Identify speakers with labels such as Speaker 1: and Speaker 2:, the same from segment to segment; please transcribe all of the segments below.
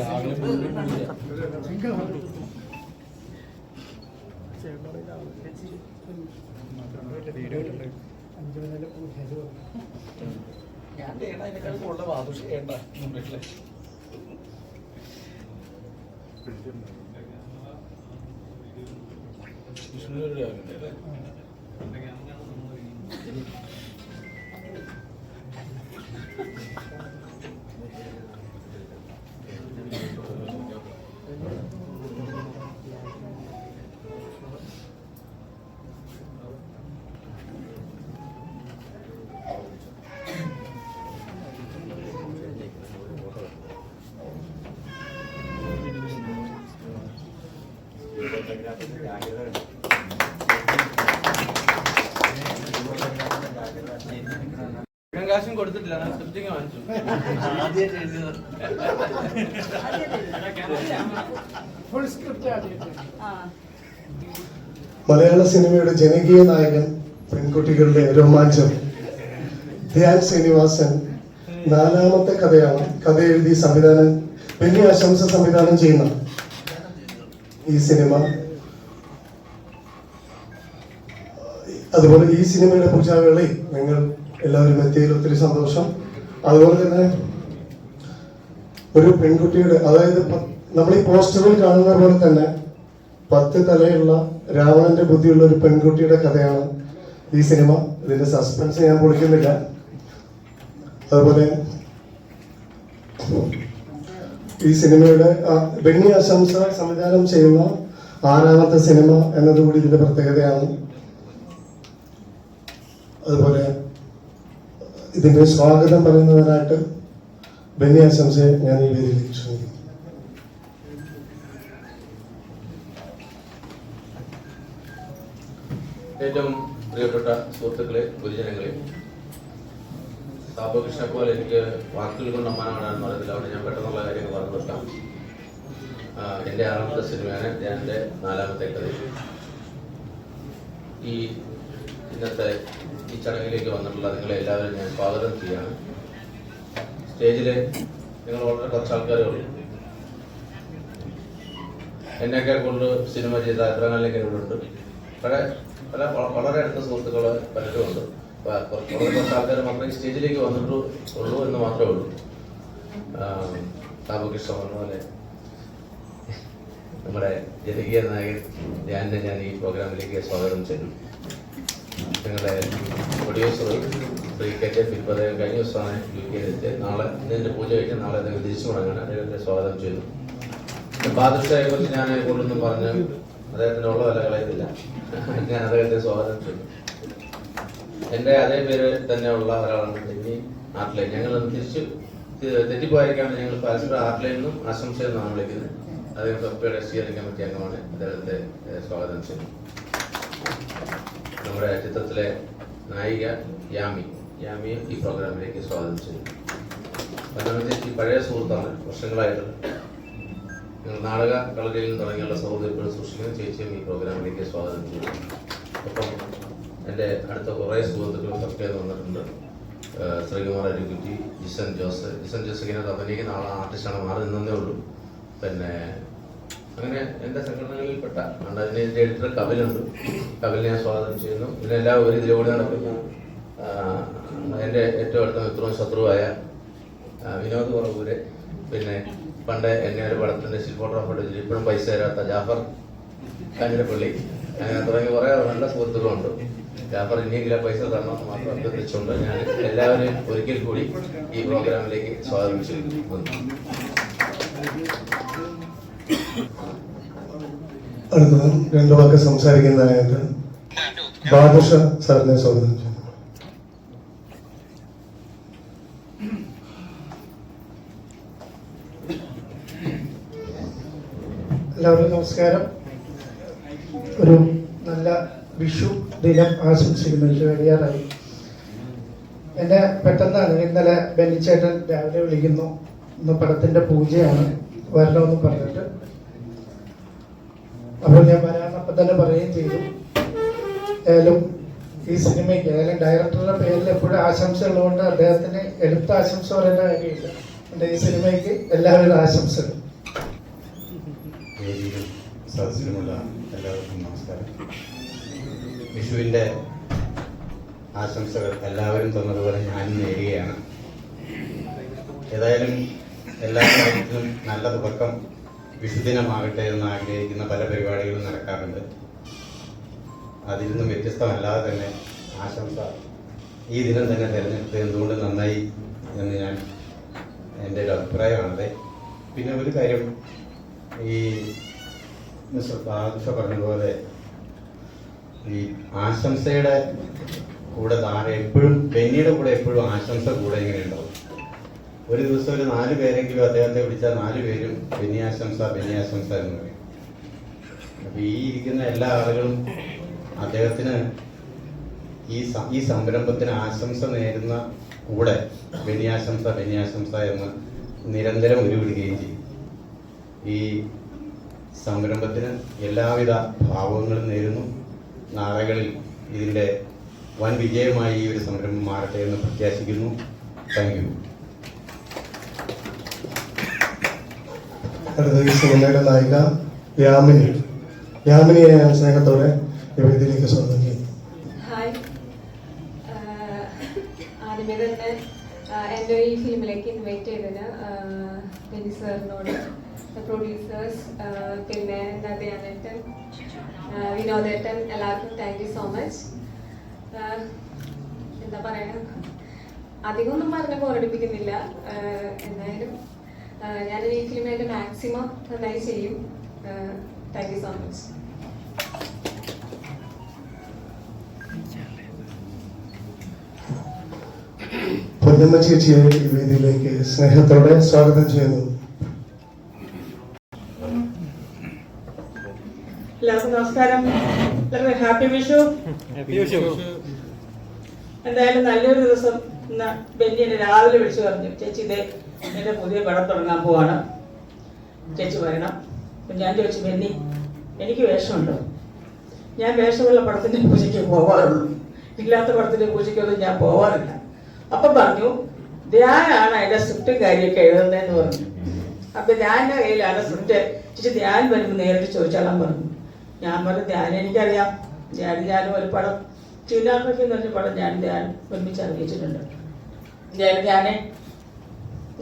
Speaker 1: രാവിലെ മുഴുവൻ ഞാൻ ചെയ്യണ അതിനേക്കാൾ കൂടുതൽ വാതുഷ ചെയ്യണ്ട. മുമ്പിലെ
Speaker 2: 무슨 일을 해야
Speaker 3: 되는데?
Speaker 4: മലയാള സിനിമയുടെ ജനകീയ നായകൻ പെൺകുട്ടികളുടെ രോമാഞ്ചം. ധ്യാൻ ശ്രീനിവാസൻ നാലാമത്തെ കഥയാണ് കഥ എഴുതി സംവിധാനം വലിയ ആശംസ സംവിധാനം ചെയ്യുന്ന ഈ സിനിമ. അതുപോലെ ഈ സിനിമയുടെ പൂജാവേളയിൽ നിങ്ങൾ എല്ലാവരും എത്തിയതിൽ ഒത്തിരി സന്തോഷം. അതുപോലെ തന്നെ ഒരു പെൺകുട്ടിയുടെ അതായത് നമ്മൾ ഈ പോസ്റ്ററിൽ കാണുന്ന പോലെ തന്നെ പത്ത് തലയുള്ള രാവണന്റെ ബുദ്ധിയുള്ള ഒരു പെൺകുട്ടിയുടെ കഥയാണ് ഈ സിനിമ. ഇതിന്റെ സസ്പെൻസ് ഞാൻ പൊളിക്കുന്നില്ല. അതുപോലെ ഈ സിനിമയുടെ ബെന്നി ആശംസ സംവിധാനം ചെയ്യുന്ന ആറാമത്തെ സിനിമ എന്നതുകൂടി ഇതിന്റെ പ്രത്യേകതയാണ്. അതുപോലെ ഇതിന്റെ സ്വാഗതം പറയുന്നതിനായിട്ട് ബെന്നി ആശംസയെ ഞാൻ ഈ വേദിയിലേക്ക് ക്ഷണിക്കുന്നു.
Speaker 2: ഏറ്റവും പ്രിയപ്പെട്ട സുഹൃത്തുക്കളെ പൊതുജനങ്ങളെ താപകൃഷ്ണ പോലെ എനിക്ക് വാക്കുകൾ കൊണ്ട് അമ്മാനാണെന്ന് പറയുന്നില്ല അവിടെ ഞാൻ പെട്ടെന്നുള്ള കാര്യങ്ങൾ പറഞ്ഞു ആ, എന്റെ ആറാമത്തെ സിനിമയാണ് എന്റെ നാലാമത്തെ കഥ ഈ ഇന്നത്തെ ഈ ചടങ്ങിലേക്ക് വന്നിട്ടുള്ള നിങ്ങളെ എല്ലാവരും ഞാൻ സ്വാഗതം ചെയ്യാണ് സ്റ്റേജിൽ നിങ്ങൾ വളരെ കുറച്ച് ആൾക്കാരേ ഉള്ളൂ എന്നെയൊക്കെ കൊണ്ട് സിനിമ ചെയ്ത എത്രങ്ങളിലേക്ക് ഇവിടെ ഉണ്ട്. പല പല വളരെ അടുത്ത സുഹൃത്തുക്കൾ പലരും ഉണ്ട് വളരെ കുറച്ച് ആൾക്കാർ മാത്രമേ സ്റ്റേജിലേക്ക് വന്നിട്ടു ഉള്ളൂ എന്ന് മാത്രമേ ഉള്ളൂ. താപകൃഷ്ണ പറഞ്ഞ നമ്മുടെ ജനകീയ നായകൻ ഞാൻ ഞാൻ ഈ പ്രോഗ്രാമിലേക്ക് സ്വാഗതം ചെയ്തു ഞങ്ങളുടെ പ്രൊഡ്യൂസർ ശ്രീ കെ ഫിൽപ്പതയം കഴിഞ്ഞ ദിവസമാണ് യു കെയിലെത്തി നാളെ ഇതിന്റെ പൂജ കഴിഞ്ഞ് നാളെ അദ്ദേഹം തിരിച്ചു മടങ്ങാൻ അദ്ദേഹത്തെ സ്വാഗതം ചെയ്തു ബാദുഷയെ കുറിച്ച് ഞാൻ കൂടുതലൊന്നും പറഞ്ഞ് അദ്ദേഹത്തിന് ഉള്ളതല്ല കളയത്തില്ല. ഞാൻ അദ്ദേഹത്തെ സ്വാഗതം ചെയ്തു എന്റെ അതേ പേര് തന്നെയുള്ള ഒരാളാണ് ടെന്നി ആർട്ട്ലൈൻ. ഞങ്ങൾ തിരിച്ച് തെറ്റിപ്പോയിരിക്കാണ് ഞങ്ങൾ പരസ്പരം ആർട്ട്ലൈൻ എന്നും ആശംസ എന്നാണ് വിളിക്കുന്നത് അദ്ദേഹം കപ്പയുടെ സ്റ്റീയറിംഗ് കമ്മിറ്റി അംഗമാണ് അദ്ദേഹത്തെ സ്വാഗതം ചെയ്തു നമ്മുടെ ചിത്രത്തിലെ നായിക യാമി. യാമിയെ ഈ പ്രോഗ്രാമിലേക്ക് സ്വാഗതം ചെയ്യുന്നു. പതിനൊന്ന് ചേച്ചി പഴയ സുഹൃത്താണ്. വർഷങ്ങളായിട്ട് ഞങ്ങൾ നാടക കളരിയിൽ നിന്ന് തുടങ്ങിയുള്ള സൗഹൃദം ഇപ്പോഴും സൂക്ഷിക്കുന്ന. ചേച്ചിയും ഈ പ്രോഗ്രാമിലേക്ക് സ്വാഗതം ചെയ്യുന്നു. ഒപ്പം എന്റെ അടുത്ത കുറേ സുഹൃത്തുക്കളും ഒക്കെ വന്നിട്ടുണ്ട്. ശ്രീകുമാർ അരിക്കുറ്റി ജിസൻ ജോസ്. ജിസൻ ജോസ് ഇങ്ങനെ അഭിനയിക്കുന്ന ആളാണ് ആർട്ടിസ്റ്റാണ്. മാറി നിന്നേ ഉള്ളൂ. പിന്നെ അങ്ങനെ എന്റെ സംഘടനകളിൽപ്പെട്ട അതിന് എന്റെ എഡിറ്റർ കപിലുണ്ട്. കപിലിനെ ഞാൻ സ്വാഗതം ചെയ്യുന്നു. ഇതിനെല്ലാം ഒരു ഇതിലൂടെ നടക്കുന്ന എന്റെ എന്റെ ഏറ്റവും അടുത്ത മിത്രവും ശത്രുവായ വിനോദ് കുറവൂര് പിന്നെ പണ്ട് എന്നെ ഒരു പടത്തിന്റെ ഫോട്ടോഗ്രാഫർ ഇപ്പോഴും പൈസ തരാത്ത ജാഫർ കാഞ്ഞിരപ്പള്ളി അങ്ങനെ തുടങ്ങി കുറെ നല്ല സുഹൃത്തുക്കളുണ്ട്. ജാഫർ ഇനിയെങ്കിലും പൈസ തരണം എന്ന് മാത്രം അഭ്യർത്ഥിച്ചുകൊണ്ട് ഞാൻ എല്ലാവരെയും ഒരിക്കൽ കൂടി ഈ പ്രോഗ്രാമിലേക്ക് സ്വാഗതം ചെയ്യുന്നു.
Speaker 4: അടുത്തത് രണ്ടു വാക്ക് സംസാരിക്കുന്നതിനായിട്ട് ബാദുഷ സാറിനെ സ്വാഗതം. ചെയ്യുന്നു
Speaker 3: എല്ലാവർക്കും നമസ്കാരം. ഒരു നല്ല വിഷു ദിനം ആശംസിക്കുന്നു കഴിയാറായി എന്നെ പെട്ടെന്നാണ് ഇന്നലെ ബെന്നിച്ചേട്ടൻ രാവിലെ വിളിക്കുന്നു. ഇന്ന് പടത്തിന്റെ പൂജയാണ്. വരണമെന്ന് പറഞ്ഞിട്ട് അപ്പോൾ ഞാൻ വരാനപ്പം തന്നെ പറയുകയും ചെയ്തു. ഏതായാലും ഈ സിനിമയ്ക്ക് ഏതായാലും ഡയറക്ടറുടെ പേരിൽ എപ്പോഴും ആശംസകളുണ്ട് അദ്ദേഹത്തിന് എടുത്ത ആശംസ പറയേണ്ട കാര്യമില്ല. എന്റെ ഈ സിനിമയ്ക്ക് എല്ലാവരുടെ
Speaker 5: ആശംസകൾ. സദസ്സിലുമുള്ള എല്ലാവർക്കും നമസ്കാരം. ആശംസകൾ എല്ലാവരും തന്നതുപോലെ ഞാനും നേരുകയാണ്. ഏതായാലും എല്ലാ കാര്യത്തിലും നല്ല തുടക്കം വിഷുദിനമാകട്ടെ എന്ന് ആഗ്രഹിക്കുന്ന പല പരിപാടികളും നടക്കാറുണ്ട്. അതിൽ നിന്നും വ്യത്യസ്തമല്ലാതെ തന്നെ ആശംസ ഈ ദിനം തന്നെ തിരഞ്ഞെടുത്ത് എന്തുകൊണ്ട് നന്നായി എന്ന് ഞാൻ എന്റെ ഒരു അഭിപ്രായമാണത്. പിന്നെ ഒരു കാര്യം ഈ മിസ്റ്റർ ബാദുഷ പറഞ്ഞതുപോലെ ഈ ആശംസയുടെ കൂടെ താഴെ എപ്പോഴും ബെന്നിയുടെ കൂടെ എപ്പോഴും ആശംസ കൂടെ ഇങ്ങനെ ഉണ്ടാവും. ഒരു ദിവസം ഒരു നാല് പേരെങ്കിലും അദ്ദേഹത്തെ വിളിച്ചാൽ നാല് പേരും ബെന്യാശംസ ബെന്യാശംസ എന്ന് പറയും. അപ്പൊ ഈ ഇരിക്കുന്ന എല്ലാ ആളുകളും അദ്ദേഹത്തിന് ഈ ഈ സംരംഭത്തിന് ആശംസ നേരുന്ന കൂടെ ബെന്യാശംസ ബെന്യാശംസ എന്ന് നിരന്തരം ഉരുവിടുകയും ചെയ്യും. ഈ സംരംഭത്തിന് എല്ലാവിധ ഭാവങ്ങളും നേരുന്നു. നാളകളിൽ ഇതിന്റെ വൻ വിജയമായി ഈ ഒരു സംരംഭം മാറട്ടെ എന്ന് പ്രത്യാശിക്കുന്നു. Thank you.
Speaker 4: അടുത്ത ഈ സിനിമയുടെ നായിക യാമിനി. യാമിനിയെ ഞാൻ സ്നേഹത്തോടെ വേദിയിലേക്ക്
Speaker 6: ഹായ് ആഹ് ആദ്യമേ തന്നെ എന്റെ ഈ ഫിലിമിലേക്ക് ഇൻവൈറ്റ് ചെയ്തതിന് ബെനി സാറിനോട് പ്രൊഡ്യൂസേഴ്സ് പിന്നെ നദിയാനേട്ടൻ വിനോദേട്ടൻ എല്ലാവർക്കും താങ്ക് യു സോ മച്ച് എന്താ പറയുക അധികമൊന്നും പറഞ്ഞ് പോരടിപ്പിക്കുന്നില്ല. എന്തായാലും ഞാൻ ഈ ഫിലിമിന്റെ മാക്സിമം നന്നായി ചെയ്യും. Thank you so much
Speaker 4: Ponnamma ചേച്ചിയെ ഈ വേദിയിലേക്ക് സ്നേഹത്തോടെ സ്വാഗതം ചെയ്യുന്നു.
Speaker 7: എല്ലാവർക്കും നമസ്കാരം. ഹാപ്പി വിഷു. എന്തായാലും നല്ലൊരു ദിവസം. ഇന്ന് ബെന്നി എന്നെ രാവിലെ വിളിച്ചു പറഞ്ഞു ചേച്ചി ഇതേ എന്റെ പുതിയ പടം തുടങ്ങാൻ പോവാണ്. ചേച്ചി വരണം അപ്പൊ ഞാൻ ചോദിച്ചു ബെന്നി എനിക്ക് വേഷമുണ്ടോ? ഞാൻ വേഷമുള്ള പടത്തിന്റെ പൂജയ്ക്ക് പോവാറുള്ളൂ. ഇല്ലാത്ത പടത്തിന്റെ പൂജയ്ക്കൊന്നും ഞാൻ പോവാറില്ല. അപ്പൊ പറഞ്ഞു ധ്യാനാണ് അതിന്റെ സ്ക്രിപ്റ്റും കാര്യമൊക്കെ എഴുതുന്നതെന്ന് പറഞ്ഞു. അപ്പൊ ഞാൻ കയ്യിലാണ് സ്ക്രിപ്റ്റ് ചേച്ചി ധ്യാൻ വരുമ്പോൾ നേരിട്ട് ചോദിച്ചാലാൻ പറഞ്ഞു. ഞാൻ പറഞ്ഞു ധ്യാൻ എനിക്കറിയാം. ധ്യാൻ ഞാനും ഒരു പടം. ചുനാഫി എന്ന് പറഞ്ഞ പടം ഞാൻ ധ്യാൻ ഒരുമിച്ച് അറിയിച്ചിട്ടുണ്ട് ധ്യാനെ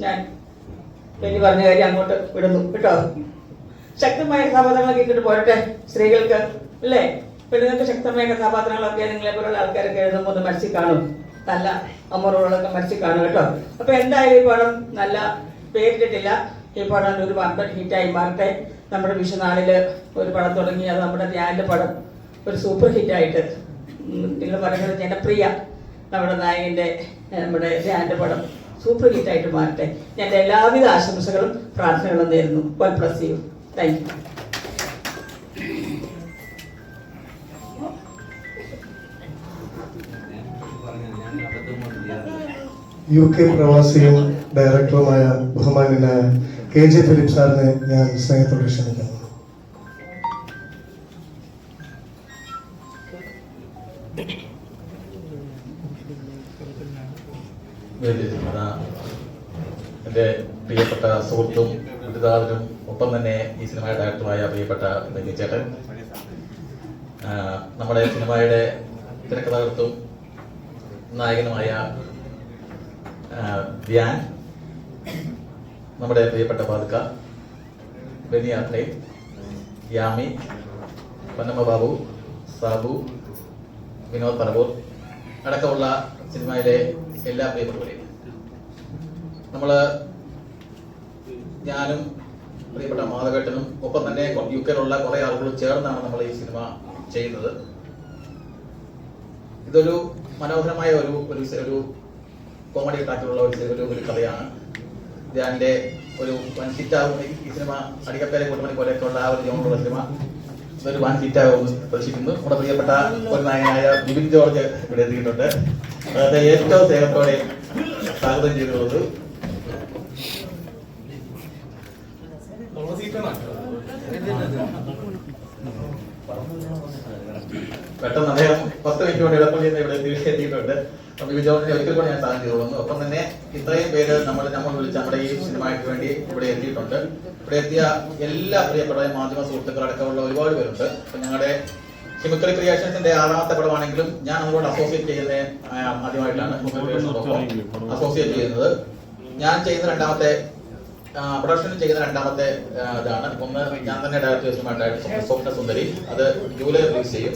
Speaker 7: ഞാൻ വലിയ പറഞ്ഞ കാര്യം അങ്ങോട്ട് വിടുന്നു. കേട്ടോ? ശക്തമായ കഥാപാത്രങ്ങളൊക്കെ ഇങ്ങോട്ട് പോരട്ടെ സ്ത്രീകൾക്ക് അല്ലേ? പെണ്ണുങ്ങൾക്ക് ശക്തമായ കഥാപാത്രങ്ങളൊക്കെ നിങ്ങളെ പോലുള്ള ആൾക്കാരൊക്കെ എഴുതുമ്പോൾ ഒന്ന് മരിച്ചു കാണും നല്ല അമ്മറോളൊക്കെ മരിച്ചു കാണും കേട്ടോ? അപ്പൊ എന്തായാലും ഈ പടം നല്ല പേരിട്ടിട്ടില്ല. ഈ പടം ഒരു വമ്പൻ ഹിറ്റായി മാറട്ടെ. നമ്മുടെ വിഷുനാളിൽ ഒരു പടം തുടങ്ങി അത് നമ്മുടെ ധ്യാനിന്റെ പടം. ഒരു സൂപ്പർ ഹിറ്റായിട്ട്. നിങ്ങൾ പറയുന്നത് ജനപ്രിയ നമ്മുടെ നായകന്റെ നമ്മുടെ ധ്യാന്റെ പടം സൂപ്പർ ഹിറ്റായിട്ട് മാറട്ടെ. ഞാൻ എല്ലാവിധ ആശംസകളും പ്രാർത്ഥനകളും നേരുന്നു. കൊൽപ്രസീവ് താങ്ക് യു
Speaker 4: യു കെ പ്രവാസിയും ഡയറക്ടറുമായ ബഹുമാനായ കെ ജെ ഫിലിപ്പ് സാറിനെ ഞാൻ സ്നേഹത്തോടെ ക്ഷണിക്കുന്നു.
Speaker 1: വേദിയിലിരിക്കുന്ന എന്റെ പ്രിയപ്പെട്ട സുഹൃത്തും പിതാവിനും ഒപ്പം തന്നെ ഈ സിനിമയുടെ ഡയറക്ടറുമായ പ്രിയപ്പെട്ട ബെന്നിച്ചേട്ടൻ നമ്മുടെ സിനിമയുടെ തിരക്കഥാകൃത്തും നായകനുമായ ധ്യാൻ നമ്മുടെ പ്രിയപ്പെട്ട പാതുക്ക ആത്മയും യാമി പൊന്നമ്മ ബാബു സാബു വിനോദ് പറവൂർ അടക്കമുള്ള സിനിമയിലെ എല്ലാ പ്രിയപ്പെട്ടവരെയും നമ്മൾ ഞാനും പ്രിയപ്പെട്ട മാധവേട്ടനും ഒപ്പം തന്നെ യു കെയിലുള്ള കുറെ ആളുകളും ചേർന്നാണ് നമ്മൾ ഈ സിനിമ ചെയ്യുന്നത്. ഇതൊരു മനോഹരമായ ഒരു ഒരു കോമഡി ട്രാക്കിലുള്ള ഒരു ഒരു ഒരു കഥയാണ്. ഞാന്റെ ഒരു വൻ ഹിറ്റാകും ഈ സിനിമ അടിക്കപ്പേരെ കൂട്ടുമണി പോലെയൊക്കെ ഉള്ള ആ ഒരു ജോണുള്ള സിനിമ. ഇതൊരു വൻ ഹിറ്റാകുമെന്ന് പ്രതീക്ഷിക്കുന്നു. നമ്മുടെ പ്രിയപ്പെട്ട ഒരു നായകനായ ബിബിൻ ജോർജ് ഇവിടെ എത്തിയിട്ടുണ്ട്. അതായത് ഏറ്റവും സ്നേഹത്തോടെ സ്വാഗതം
Speaker 8: ചെയ്തിട്ടുള്ളത്
Speaker 1: പെട്ടെന്ന് അദ്ദേഹം പത്ത് മിനിറ്റ് കൊണ്ട് എളുപ്പം ചെയ്യുന്ന ഇവിടെ തിരികെ ജോർജിനെ ഒരിക്കൽ കൂടി ഞാൻ സാധനം ചെയ്തോളുന്നു ഒപ്പം തന്നെ ഇത്രയും പേര് നമ്മൾ നമ്മൾ വിളിച്ച നമ്മുടെ ഈ സിനിമയ്ക്ക് വേണ്ടി ഇവിടെ എത്തിയിട്ടുണ്ട്. ഇവിടെ എത്തിയ എല്ലാ പ്രിയപ്പെട്ട മാധ്യമ സുഹൃത്തുക്കളടക്കമുള്ള ഒരുപാട് പേരുണ്ട്. അപ്പൊ ഞങ്ങളുടെ ഹിമിക്രി ക്രിയേഷൻസിന്റെ ആറാമത്തെ പടമാണെങ്കിലും ഞാൻ അതുകൊണ്ട് അസോസിയേറ്റ് ചെയ്യുന്ന ആദ്യമായിട്ടാണ് അസോസിയേറ്റ് ചെയ്യുന്നത്. ഞാൻ ചെയ്യുന്ന രണ്ടാമത്തെ പ്രൊഡക്ഷൻ ചെയ്യുന്ന രണ്ടാമത്തെ ഇതാണ്. ഒന്ന് ഞാൻ തന്നെ ഡയറക്ടർ സ്വപ്ന സുന്ദരി. അത് ജൂലൈ റിലീസ് ചെയ്യും.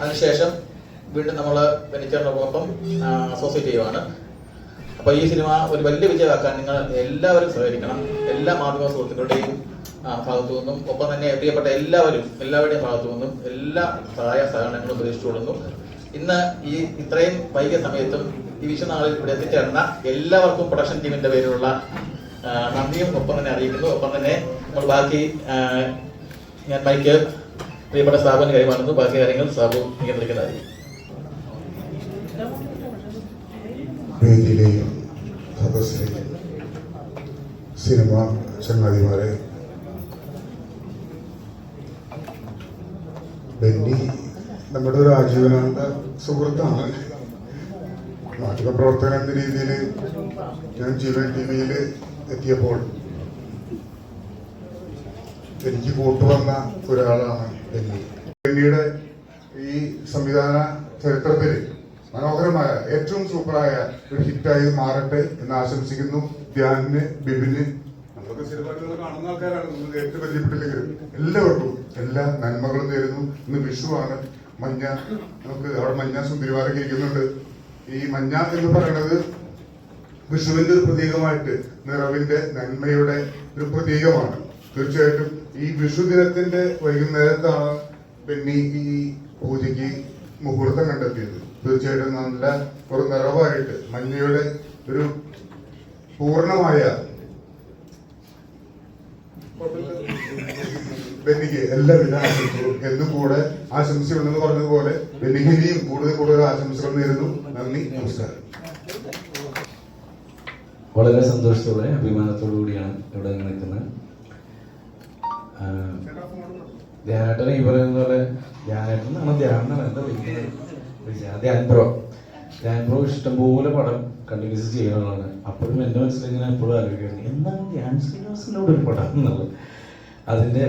Speaker 1: അതിനുശേഷം വീണ്ടും നമ്മൾ വെനിച്ചറിനോടൊപ്പം അസോസിയേറ്റ് ചെയ്യുവാണ്. അപ്പൊ ഈ സിനിമ ഒരു വലിയ വിജയമാക്കാൻ നിങ്ങൾ എല്ലാവരും സഹകരിക്കണം എല്ലാ മാധ്യമ സുഹൃത്തുക്കളുടെയും ഭാഗത്തു നിന്നും ഒപ്പം തന്നെ പ്രിയപ്പെട്ട എല്ലാവരും എല്ലാവരുടെയും ഭാഗത്തു നിന്നും എല്ലാ സഹായ സഹകരണങ്ങളും പ്രതീക്ഷിച്ചുകൊള്ളുന്നു ഇന്ന് ഈ ഇത്രയും വൈകിയ സമയത്തും ഈ വിശ്വനാളിൽ ഇവിടെ എത്തിച്ചേർന്ന എല്ലാവർക്കും പ്രൊഡക്ഷൻ ടീമിന്റെ പേരിലുള്ള നന്ദിയും ഒപ്പം തന്നെ അറിയിക്കുന്നു. ഒപ്പം തന്നെ നമ്മൾ ബാക്കി ഞാൻ മൈക്ക് പ്രിയപ്പെട്ട സ്ഥാപനം കൈമാറുന്നു. ബാക്കി കാര്യങ്ങൾ സാബു നിയന്ത്രിക്കുന്നതായിരിക്കും.
Speaker 8: വേദിയിലെയും സദസ്സിലെയും സിനിമ ചങ്ങാതിമാരെ ബെന്നി നമ്മുടെ ഒരു ആജീവനാന്ത സുഹൃത്താണ് മാധ്യമപ്രവർത്തകൻ എന്ന രീതിയിൽ ഞാൻ ജീവൻ ടി വിയിൽ എത്തിയപ്പോൾ എനിക്ക് കൂട്ടുവന്ന ഒരാളാണ് ബെന്നി. ബെന്നിയുടെ ഈ സംവിധാന ചരിത്രത്തിൽ മനോഹരമായ ഏറ്റവും സൂപ്പറായ ഒരു ഹിറ്റായി മാറട്ടെ എന്ന് ആശംസിക്കുന്നു ധ്യാനിന് ബിബിന്. നമ്മളൊക്കെ സിനിമകളിൽ കാണുന്ന ആൾക്കാരാണ്. നമ്മൾ നേരിട്ട് പരിചയപ്പെട്ടില്ലെങ്കിലും എല്ലാവർക്കും എല്ലാ നന്മകളും നേരുന്നു. ഇന്ന് വിഷുവാണ് മഞ്ഞ നമുക്ക് അവിടെ മഞ്ഞ സുന്ദരിമാരൊക്കെ ഇരിക്കുന്നുണ്ട്. ഈ മഞ്ഞ എന്ന് പറയുന്നത് വിഷുവിന്റെ ഒരു പ്രതീകമായിട്ട് നിറവിന്റെ നന്മയുടെ ഒരു പ്രതീകമാണ്. തീർച്ചയായിട്ടും ഈ വിഷു ദിനത്തിന്റെ വൈകുന്നേരത്താണ് പിന്നെ ഈ പൂജയ്ക്ക് മുഹൂർത്തം കണ്ടെത്തിയത്. തീർച്ചയായിട്ടും നല്ല ഒരു നിറവായിട്ട് മഞ്ഞയുടെ ഒരു പൂർണമായ ബെന്നിക്ക് എല്ലാവിധ ആശംസകളും. എന്നും കൂടെ ആശംസയുണ്ടെന്ന് പറഞ്ഞതുപോലെ ബെന്നിക്ക് കൂടുതൽ കൂടുതൽ ആശംസകൾ നേരുന്നു. നന്ദി നമസ്കാരം.
Speaker 9: വളരെ സന്തോഷത്തോടെ അഭിമാനത്തോടു കൂടിയാണ് ഇവിടെ നിൽക്കുന്നത്. ധ്യാനേട്ടനെ ഈ പറയുന്ന പോലെ ധ്യാനേട്ടൻ എന്നാണ്? ധ്യാനം എന്താ വിളിക്കുന്നത്? ധ്യാൻ ബ്രോ ധ്യാൻ ബ്രോ ഇഷ്ടംപോലെ പടം കണ്ടിന്യൂസ് ചെയ്യാനുള്ളതാണ്. അപ്പോഴും എന്റെ മനസ്സിൽ ഇങ്ങനെ എപ്പോഴും ആലോചിക്കുന്നത് എന്താണ് ധ്യാൻ ശ്രീനിവാസിനോട് ഒരു പടം എന്നുള്ളത്? അതിന്റെ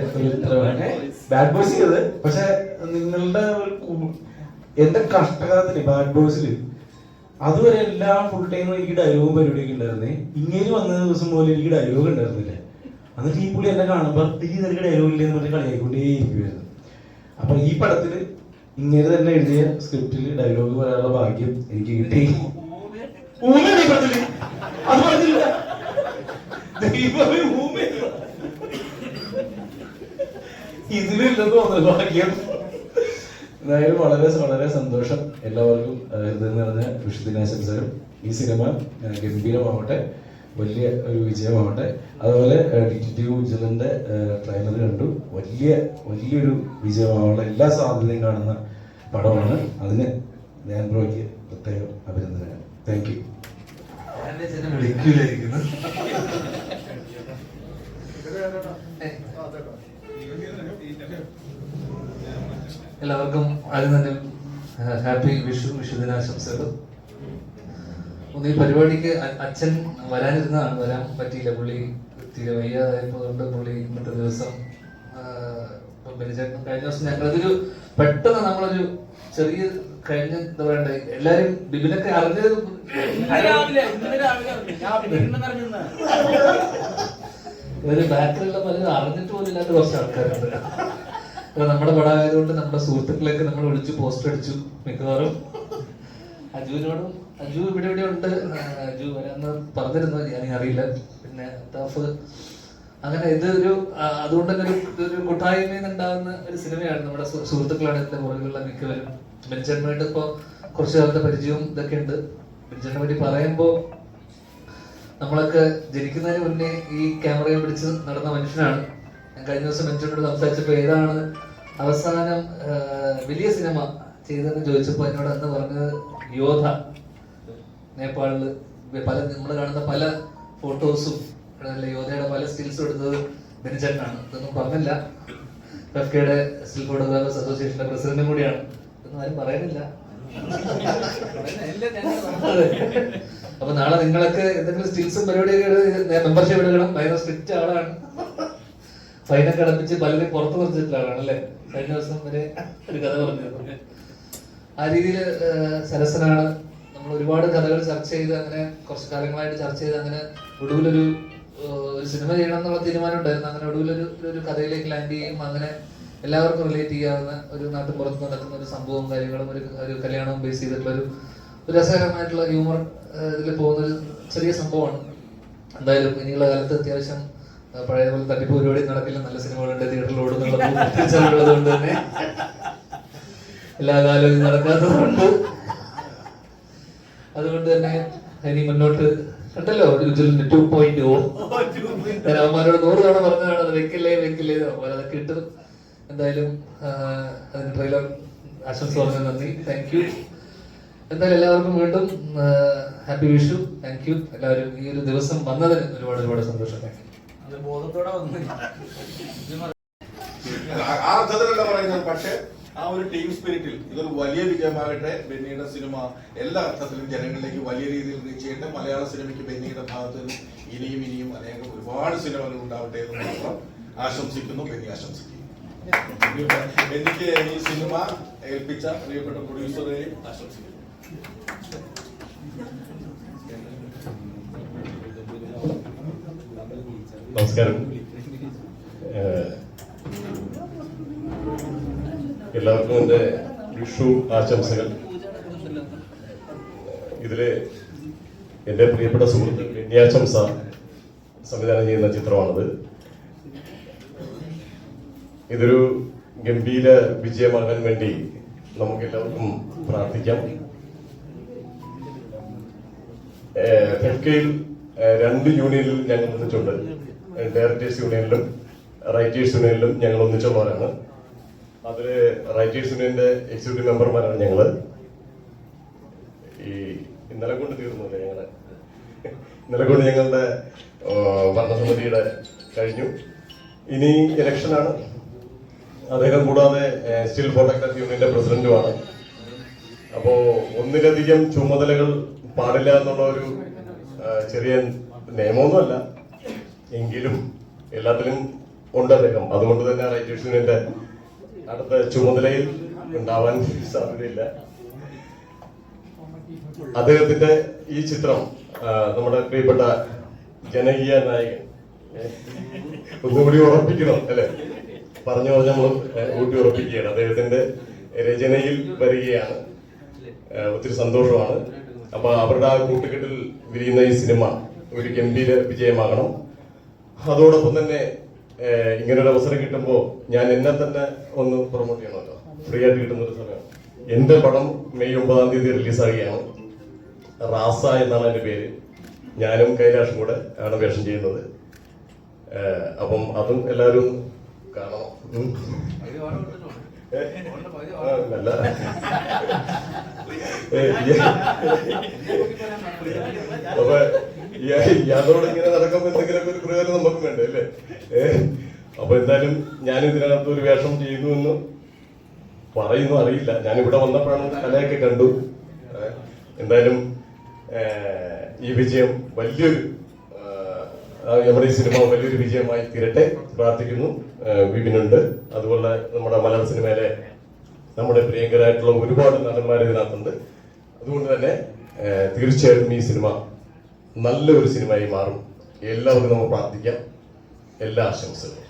Speaker 9: ബാഡ് ബോയ്സ് ചെയ്ത് പക്ഷെ നിങ്ങളുടെ എന്റെ കഷ്ടകാലത്തിൽ ബാഡ് ബോയ്സിൽ അതുവരെ എല്ലാം ഫുൾ ടൈം എനിക്ക് ഡയലോഗും പരിപാടിയൊക്കെ ഉണ്ടായിരുന്നേ. ഇങ്ങനെ വന്ന ദിവസം പോലെ എനിക്ക് ഡയലോഗ് ഉണ്ടായിരുന്നില്ല. എന്നിട്ട് ഈ പുള്ളി എന്നെ കാണുമ്പോൾ ഈ നിനക്ക് ഡയലോഗ് ഇല്ലെന്ന് പറഞ്ഞ് കളിയായിക്കൊണ്ടേ ഇരിക്കുമായിരുന്നു അപ്പൊ ഈ പടത്തിൽ ഇങ്ങനെ തന്നെ എഴുതിയ സ്ക്രിപ്റ്റിൽ ഡയലോഗ് പറയാനുള്ള ഭാഗ്യം എനിക്ക് കിട്ടി. ഇതിലില്ലെന്ന് തോന്നുന്നു ഭാഗ്യം. എന്തായാലും വളരെ വളരെ സന്തോഷം എല്ലാവർക്കും ഹൃദയം നിറഞ്ഞ വിഷുദിനാശംസകൾ ഈ സിനിമ ഗംഭീരമാവട്ടെ. വലിയ ഒരു വിജയമാവട്ടെ. അതുപോലെ ഡിറ്റക്റ്റീവ് ഉജ്ജലിന്റെ ട്രെയിലർ കണ്ടു. വലിയ വലിയൊരു വിജയമാവാനുള്ള എല്ലാ സാധ്യതയും കാണുന്ന പടമാണ്. അതിന് ഞാൻ ബ്രോയ്ക്ക് പ്രത്യേകം അഭിനന്ദനങ്ങൾ. താങ്ക് യു
Speaker 10: എല്ലാവർക്കും ആദ്യം തന്നെ ഹാപ്പി വിഷു വിഷുദിനാശംസകൾ. ഒന്ന് ഈ പരിപാടിക്ക് അച്ഛൻ വരാനിരുന്നതാണ് വരാൻ പറ്റിയില്ല. പുള്ളി തീരെ വയ്യാതായപ്പോഴുകൊണ്ട് പുള്ളി ഇന്നത്തെ ദിവസം ബലിചേട്ടൻ കഴിഞ്ഞ ദിവസം ഞങ്ങളതൊരു പെട്ടെന്ന് നമ്മളൊരു ചെറിയ കഴിഞ്ഞ എന്താ പറയണ്ടേ എല്ലാരും ബിബിനൊക്കെ അറിഞ്ഞത് ഇവർ ബാക്കിലുള്ള പലരും അറിഞ്ഞിട്ട് പോലും ഇല്ലാത്ത കുറച്ച് ആൾക്കാരുണ്ട്. നമ്മുടെ പടമായതുകൊണ്ട് നമ്മുടെ സുഹൃത്തുക്കളെയൊക്കെ നമ്മൾ വിളിച്ചു പോസ്റ്റ് അടിച്ചു മിക്കവാറും. അജുവിനോടും അജു ഇവിടെ ഇവിടെ ഉണ്ട്. അജു വരാന്ന് പറഞ്ഞിരുന്നു. ഞാൻ അറിയില്ല. പിന്നെ താഫ് അങ്ങനെ ഇത് ഒരു അതുകൊണ്ട് തന്നെ ഒരു ഇതൊരു കൂട്ടായ്മയിൽ ഉണ്ടാകുന്ന ഒരു സിനിമയാണ് നമ്മുടെ സുഹൃത്തുക്കളാണ് ഇതിന്റെ പുറകിലുള്ള മിക്കവരും. ബെഞ്ചന്മായിട്ട് ഇപ്പൊ കുറച്ച് കാലത്തെ പരിചയവും ഇതൊക്കെ ഉണ്ട്. ബെഞ്ചനെ പറ്റി പറയുമ്പോ നമ്മളൊക്കെ ജനിക്കുന്നതിന് മുന്നേ ഈ ക്യാമറയെ പിടിച്ച് നടന്ന മനുഷ്യനാണ്. ഞാൻ കഴിഞ്ഞ ദിവസം ബെഞ്ചനോട് സംസാരിച്ചപ്പോൾ ഏതാണ് അവസാനം വലിയ സിനിമ ചെയ്തതെന്ന് ചോദിച്ചപ്പോൾ എന്നോട് അന്ന് പറഞ്ഞത് യോധ. നേപ്പാളിൽ പല നമ്മൾ കാണുന്ന പല ഫോട്ടോസും യോധയുടെ പല സ്റ്റിൽസും എടുത്തത് ബെനിച്ചേട്ടനാണ് ഇതൊന്നും പറഞ്ഞില്ല. എഫ് കെയുടെ സ്റ്റിൽ ഫോട്ടോഗ്രാഫേഴ്സ് അസോസിയേഷന്റെ പ്രസിഡന്റും കൂടിയാണ്. ഇതൊന്നും ആരും പറയുന്നില്ല. അപ്പൊ നാളെ നിങ്ങളൊക്കെ എന്തെങ്കിലും സ്റ്റിൽസും പരിപാടിയൊക്കെ മെമ്പർഷിപ്പ് എടുക്കണം. ഭയങ്കര സ്ട്രിക്റ്റ് ആളാണ്. ഫൈനൊക്കെ അടപ്പിച്ച് പലരും പുറത്തു നിർത്തിയിട്ടുള്ള ആളാണ് അല്ലെ? കഴിഞ്ഞ ദിവസം വരെ ഒരു കഥ പറഞ്ഞിരുന്നു. ആ രീതിയിൽ സരസനാണ് നമ്മൾ ഒരുപാട് കഥകൾ ചർച്ച ചെയ്ത് അങ്ങനെ കുറച്ച് കാലങ്ങളായിട്ട് ചർച്ച ചെയ്ത് അങ്ങനെ ഒടുവിലൊരു ഒരു സിനിമ ചെയ്യണം എന്നുള്ള തീരുമാനം ഉണ്ടായിരുന്നു അങ്ങനെ ഒടുവിലൊരു ഒരു കഥയിലേക്ക് ലാൻഡ് ചെയ്യും അങ്ങനെ എല്ലാവർക്കും റിലേറ്റ് ചെയ്യാവുന്ന ഒരു നാട്ടിൻ പുറത്ത് നടക്കുന്ന ഒരു സംഭവവും കാര്യങ്ങളും ഒരു ഒരു കല്യാണവും ബേസ് ചെയ്തിട്ടുള്ള ഒരു രസകരമായിട്ടുള്ള ഹ്യൂമർ ഇതിൽ പോകുന്ന ഒരു ചെറിയ സംഭവമാണ്. എന്തായാലും ഇനിയുള്ള കാലത്ത് അത്യാവശ്യം പഴയതുപോലെ പഴയ പോലെ തട്ടിപ്പ് പരിപാടി നടക്കില്ല. നല്ല സിനിമകളുണ്ട് തിയേറ്ററിൽ ഓടുന്നുള്ള തിരിച്ചറിവുള്ളത് കൊണ്ട് തന്നെ. എല്ലാ കാലവും നടക്കാത്തതുകൊണ്ട് അതുകൊണ്ട് തന്നെ ഇനി മുന്നോട്ട് കണ്ടല്ലോ രുചിലിന്റെ ടു പോയിന്റ് ഓ? ഞാൻ അവന്മാരോട് നൂറ് തവണ പറഞ്ഞതാണ് അത് വെക്കില്ലേ വെക്കില്ലേ അതൊക്കെ ഇട്ട് എന്തായാലും അതിന് ട്രെയിലർ ആശംസ പറഞ്ഞ നന്ദി. താങ്ക് യു എന്തായാലും എല്ലാവർക്കും വീണ്ടും ഹാപ്പി വിഷു താങ്ക് യു എല്ലാവരും ഈ ഒരു ദിവസം വന്നതിന് ഒരുപാട് ഒരുപാട് സന്തോഷം. താങ്ക് യു
Speaker 11: ആ അർത്ഥത്തിലല്ല പറയുന്നത്. പക്ഷേ ആ ഒരു ടീം സ്പിരിറ്റിൽ ഇതൊരു വലിയ വിജയമാകട്ടെ ബെന്നിയുടെ സിനിമ എല്ലാ അർത്ഥത്തിലും ജനങ്ങളിലേക്ക് വലിയ രീതിയിൽ റീച്ച് ചെയ്യട്ടെ മലയാള സിനിമയ്ക്ക് ബെന്നിയുടെ ഭാഗത്ത് നിന്ന് ഇനിയും ഇനിയും അനേകം ഒരുപാട് സിനിമകൾ ഉണ്ടാവട്ടെ എന്ന് മാത്രം ആശംസിക്കുന്നു. ബെന്നി ആശംസിക്കുന്നു. ബെന്നിക്ക് ഈ സിനിമ ഏൽപ്പിച്ച പ്രിയപ്പെട്ട പ്രൊഡ്യൂസറെയും ആശംസിക്കുന്നു.
Speaker 12: നമസ്കാരം. എല്ലാവർക്കും എന്റെ വിഷു ആശംസകൾ. ഇതിൽ എന്റെ പ്രിയപ്പെട്ട സുഹൃത്ത് വിന്യാശംസ സംവിധാനം ചെയ്യുന്ന ചിത്രമാണത്. ഇതൊരു ഗംഭീര വിജയമാകാൻ വേണ്ടി നമുക്ക് എല്ലാവർക്കും പ്രാർത്ഥിക്കാം ഫെഫ്കയിൽ രണ്ട് യൂണിയനിൽ ഞങ്ങൾ ഒന്നിച്ചുണ്ട്. ഡയറക്ടേഴ്സ് യൂണിയനിലും റൈറ്റേഴ്സ് യൂണിയനിലും ഞങ്ങൾ ഒന്നിച്ചുള്ളവരാണ് അതിൽ റൈറ്റേഴ്സ് യൂണിയന്റെ എക്സിക്യൂട്ടീവ് മെമ്പർമാരാണ് ഞങ്ങൾ. ഈ ഇന്നലെ കൊണ്ട് തീർന്നില്ല ഞങ്ങളെ? ഇന്നലെ കൊണ്ട് ഞങ്ങളുടെ ഭരണസമിതിയുടെ കഴിഞ്ഞു. ഇനി ഇലക്ഷനാണ് അദ്ദേഹം കൂടാതെ സ്റ്റിൽ ഫോട്ടോഗ്രാഫി യൂണിയന്റെ പ്രസിഡന്റുമാണ്. അപ്പോ ഒന്നിലധികം ചുമതലകൾ പാടില്ല എന്നുള്ള ഒരു ചെറിയ നിയമമൊന്നുമല്ല. എങ്കിലും എല്ലാത്തിലും ഉണ്ട് അദ്ദേഹം. അതുകൊണ്ട് തന്നെ റൈറ്റേഴ്സ് യൂണിയന്റെ അടുത്ത ചുമതലയിൽ ഉണ്ടാവാൻ സാധ്യതയില്ല. അദ്ദേഹത്തിന്റെ ഈ ചിത്രം നമ്മുടെ പ്രിയപ്പെട്ട ജനകീയ നായകൻ ഒന്നുകൂടി ഉറപ്പിക്കണം അല്ലെ? പറഞ്ഞു പറഞ്ഞ് നമ്മൾ ഊട്ടി ഉറപ്പിക്കുകയാണ്. അദ്ദേഹത്തിന്റെ രചനയിൽ വരികയാണ്. ഒത്തിരി സന്തോഷമാണ്. അപ്പൊ അവരുടെ ആ കൂട്ടുകെട്ടിൽ വിരിയുന്ന ഈ സിനിമ ഒരു ഗംഭീര വിജയമാകണം. അതോടൊപ്പം തന്നെ ഇങ്ങനൊരു അവസരം കിട്ടുമ്പോൾ ഞാൻ എന്നെ തന്നെ ഒന്ന് പ്രൊമോട്ട് ചെയ്യണമല്ലോ. ഫ്രീ ആയിട്ട് കിട്ടുന്ന ഒരു സമയം. എന്റെ പടം മെയ് ഒമ്പതാം തീയതി റിലീസാകുകയാണ് റാസ എന്നാണ് എന്റെ പേര്. ഞാനും കൈലാഷും കൂടെ ആണ് വേഷം ചെയ്യുന്നത്. അപ്പം അതും എല്ലാവരും കാണണം. ഈ- അപ്പൊ ഇയാളോട് ഇങ്ങനെ നടക്കുമ്പോ എന്തെങ്കിലും ഒരു പ്രയോജനം നമുക്ക് വേണ്ടേ അല്ലേ? അപ്പൊ എന്തായാലും ഞാൻ ഇതിനകത്ത് ഒരു വേഷം ചെയ്യുന്നു എന്ന് പറയുന്നു അറിയില്ല. ഞാൻ ഇവിടെ വന്നപ്പോഴാണ് കലയൊക്കെ കണ്ടു. എന്തായാലും ഈ വിജയം വലിയൊരു നമ്മുടെ ഈ സിനിമ വലിയൊരു വിജയമായി തീരട്ടെ പ്രാർത്ഥിക്കുന്നു. വിപിനുണ്ട്. അതുപോലെ നമ്മുടെ മലയാള സിനിമയിലെ നമ്മുടെ പ്രിയങ്കരായിട്ടുള്ള ഒരുപാട് നടന്മാർ ഇതിനകത്തുണ്ട്. അതുകൊണ്ട് തന്നെ തീർച്ചയായിട്ടും ഈ സിനിമ നല്ലൊരു സിനിമയായി മാറും. എല്ലാവർക്കും നമുക്ക് പ്രാർത്ഥിക്കാം. എല്ലാ ആശംസകളും.